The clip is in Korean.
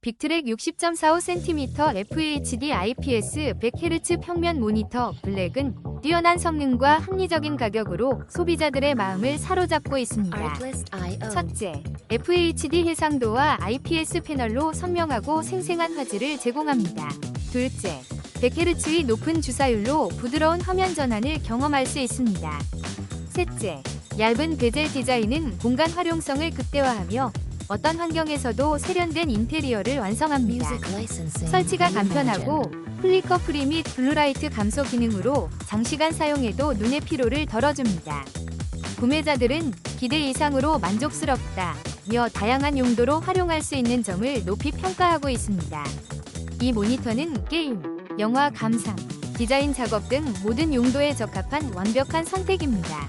빅트랙 60.45cm FHD IPS 100Hz 평면 모니터 블랙은 뛰어난 성능과 합리적인 가격으로 소비자들의 마음을 사로잡고 있습니다. 첫째, FHD 해상도와 IPS 패널로 선명하고 생생한 화질을 제공합니다. 둘째, 100Hz의 높은 주사율로 부드러운 화면 전환을 경험할 수 있습니다. 셋째, 얇은 베젤 디자인은 공간 활용성을 극대화하며 어떤 환경에서도 세련된 인테리어를 완성합니다. 설치가. 간편하고 플리커 프리 및 블루라이트 감소 기능으로 장시간 사용해도 눈의 피로를 덜어줍니다. 구매자들은 기대 이상으로 만족스럽다 며 다양한 용도로 활용할 수 있는 점을 높이 평가하고 있습니다. 이 모니터는 게임, 영화 감상, 디자인 작업 등 모든 용도에 적합한 완벽한 선택입니다.